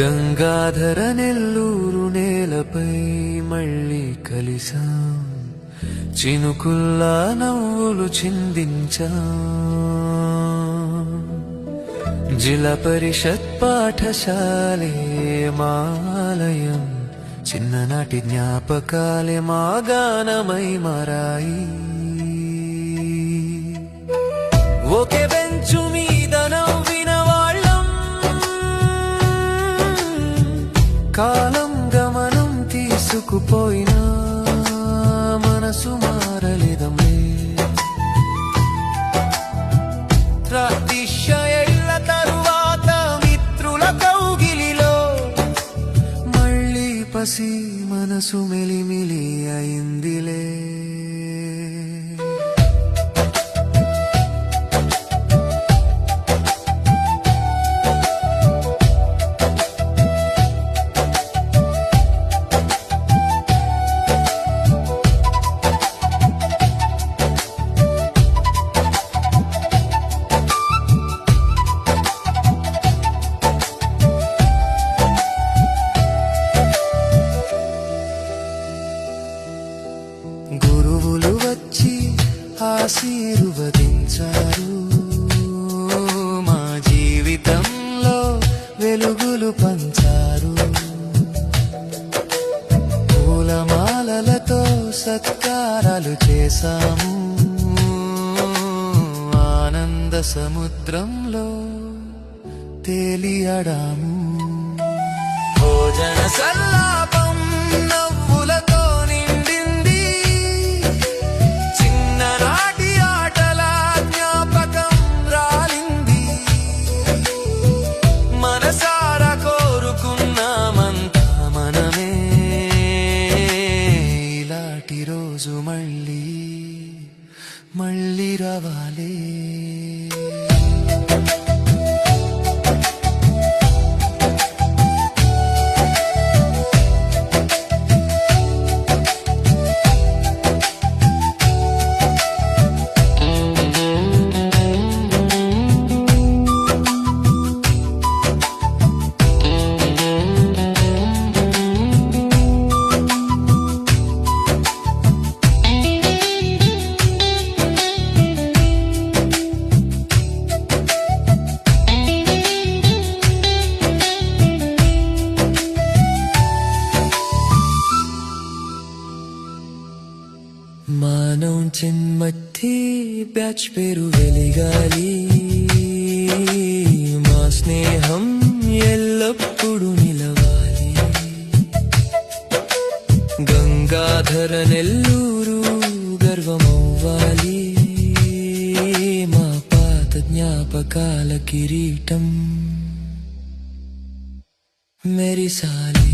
గంగాధర నెల్లూరు నేలపై మళ్ళీ కలిసాం చినుకుల్లా నవ్వులు చిందించా. జిల్లా పరిషత్ పాఠశాలే మాలయం. చిన్ననాటి జ్ఞాపకాలే మా గానమై మారాయి. ఒకే బెంచు మీ కాలం గమనం తీసుకుపోయినా మనసు మారలేదమ్మే. రాతిశయేళ్ళ తరువాత మిత్రుల కౌగిలిలో మళ్ళీ పసి మనసు మెలిమిలి అయిందిలే. ఆశీర్వదించారు. మా జీవితంలో వెలుగులు పంచారు. పూలమాలలతో సత్కారాలు చేశాము. ఆనంద సముద్రంలో తేలియడాము మళ్ళీ మానవ చిన్మత్తి బ్యాచ్ పేరు వెలిగాలి. మా స్నేహం ఎల్లప్పుడూ నిలవాలి. గంగాధర నెల్లూరు గర్వమవ్వాలి. మా పాత జ్ఞాపకాల కిరీటం మెరిసాలి.